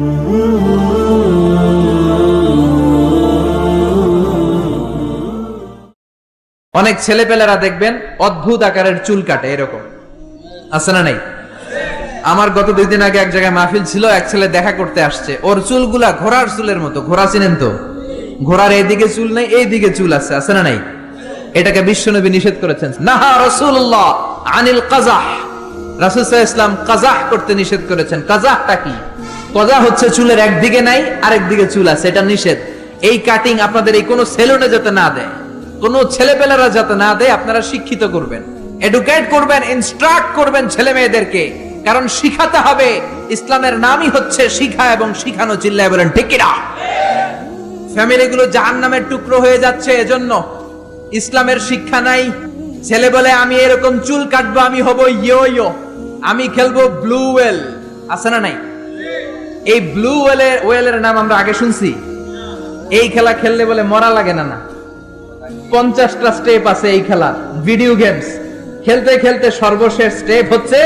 অনেক ছেলেপেলেরা দেখবেন অদ্ভুত আকারের চুল কাটে, এরকম। আছে না নাই? আমার গত দুই দিন আগে এক জায়গায় মাহফিল ছিল, এক ছেলে দেখা করতে আসছে। ওর চুলগুলা ঘোড়ার চুলের মতো, ঘোড়া চিনেন তো? ঘোড়ার এইদিকে চুল নেই, এইদিকে চুল আছে আছে না নাই? এটাকে বিশ্বনবী নিষেধ করেছেন। নাহা রসুল্লাহ আনিল কাজাহ রাসুল ইসলাম কাজাহ করতে নিষেধ করেছেন। কাজাহটা কি? কজা হচ্ছে চুলের একদিকে নাই, আরেকদিকে চুল আছে, এটা নিষেধ। এই কাটিং আপনাদের এই কোনো সেলুনে যাতে না দেয়, কোন ছেলেপেলেরা যাতে না দেয়, আপনারা শিক্ষিত করবেন এডুকেট করবেন ইনস্ট্রাক্ট করবেন ছেলে মেয়েদেরকে। কারণ শিখাতে হবে, ইসলামের নামই হচ্ছে শিখা এবং শিখানো চিল্লায় বলেন ঠিকিরা ফ্যামিলিগুলো জাহান নামের টুকরো হয়ে যাচ্ছে, এজন্য ইসলামের শিক্ষা নাই। ছেলে বলে, আমি এরকম চুল কাটবো, আমি হব ইয়ো ইয়ো, আমি খেলব ব্লু ওয়েল। আছে না নাই? এই ব্লু ওয়েলের ওয়েলের নাম আমরা আগে শুনছি। এই খেলা খেললে বলে মরা লাগে না না। পঞ্চাশটা স্টেপ আছে এই খেলা ভিডিও গেমস খেলতে খেলতে সর্বশেষ স্টেপ হচ্ছে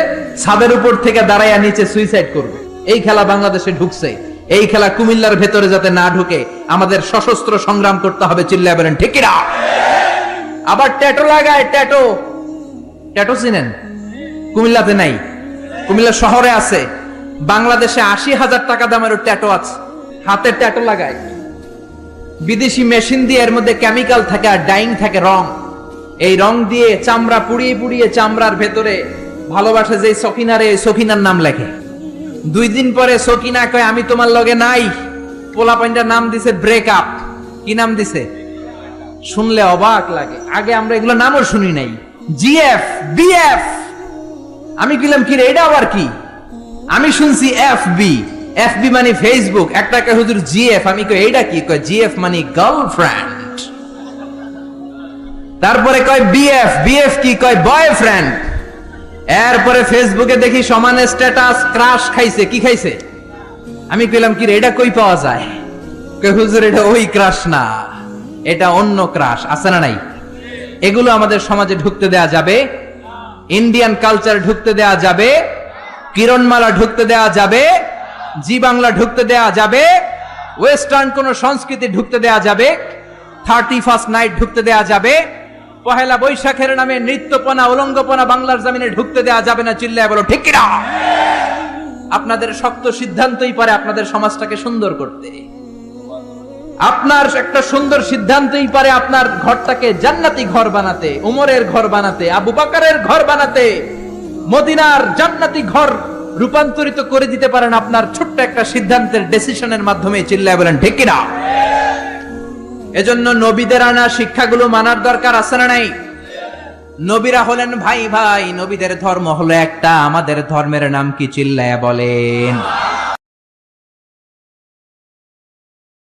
ছাদের উপর থেকে দাঁড়াইয়া নিচে সুইসাইড করবে। এই খেলা বাংলাদেশে ঢুকছে। এই খেলা কুমিল্লার ভেতরে যাতে না ঢুকে, আমাদের সশস্ত্র সংগ্রাম করতে হবে চিল্লায় বলেন ঠিকিরা আবার ট্যাটো লাগায়, ট্যাটো। ট্যাটো চিনেন? কুমিল্লাতে নাই। কুমিল্লা শহরে আছে। বাংলাদেশে আশি হাজার টাকা দামের ট্যাটো আছে। হাতে ট্যাটো লাগায়। বিদেশি মেশিন দিয়ে এর মধ্যে কেমিক্যাল থাকে আর ডাইং থাকে রং। এই রং দিয়ে চামড়া পুড়িয়ে পুড়িয়ে চামড়ার ভেতরে ভালোবাসে যে সকিনারে সকিনার নাম লেখে। দুই দিন পরে সকিনা কয়, আমি তোমার লগে নাই। পোলা পাইন্টার নাম দিছে ব্রেক আপ কি নাম দিছে? শুনলে অবাক লাগে। আগে আমরা এগুলো নামও শুনি নাই। জিএফ বিএফ আমি কিলাম কি রে এটা আবার কি? আমি শুনছি এফ বি এফ বি মানে ফেসবুক একটা হুজুর জিএফ আমি কই এইটা কি? কয় জিএফ মানে গার্লফ্রেন্ড তারপরে কয় বিএফ বিএফ কি? কয় বয়ফ্রেন্ড এরপরে ফেসবুকে দেখি সমান স্ট্যাটাস ক্রাশ খাইছে, কি খাইছে? আমি কইলাম কি রে এটা কই পাওয়া যায়? কই, হুজুর এটা ওই ক্রাশ না। এটা অন্য ক্রাশ আছে না নাই? এগুলো আমাদের সমাজে ঢুকতে দেয়া যাবে ইন্ডিয়ান কালচার ঢুকতে দেয়া যাবে কিরণমালা ঢুকতে দেয়া যাবে? জি বাংলা ঢুকতে দেয়া যাবে। ওয়েস্টার্ন কোন সংস্কৃতি ঢুকতে দেয়া যাবে। থার্টি ফার্স্ট নাইট ঢুকতে দেয়া যাবে। পহেলা বৈশাখের নামে নৃত্যপনা, উলঙ্গপনা বাংলার জমিনে ঢুকতে দেয়া যাবে না চিল্লায় বলো, ঠিক কিনা? আপনাদের শক্ত সিদ্ধান্তই পারে আপনাদের সমাজটাকে সুন্দর করতে। আপনার একটা সুন্দর সিদ্ধান্তই পারে আপনার ঘরটাকে জান্নাতি ঘর বানাতে, উমরের ঘর বানাতে, আবু বাকারের ঘর বানাতে। মদিনার জান্নাতি ঘর রূপান্তরিত করে দিতে পারেন আপনার ছোট্ট একটা সিদ্ধান্তের ডিসিশনের মাধ্যমে, চিল্লায় বলেন, ঠিক কিনা? এজন্য নবীদের আনা শিক্ষাগুলো মানার দরকার আছে না নাই? নবীরা হলেন ভাই ভাই, নবীদের ধর্ম হলো একটা, আমাদের ধর্মের নাম কি, চিল্লায় বলেন।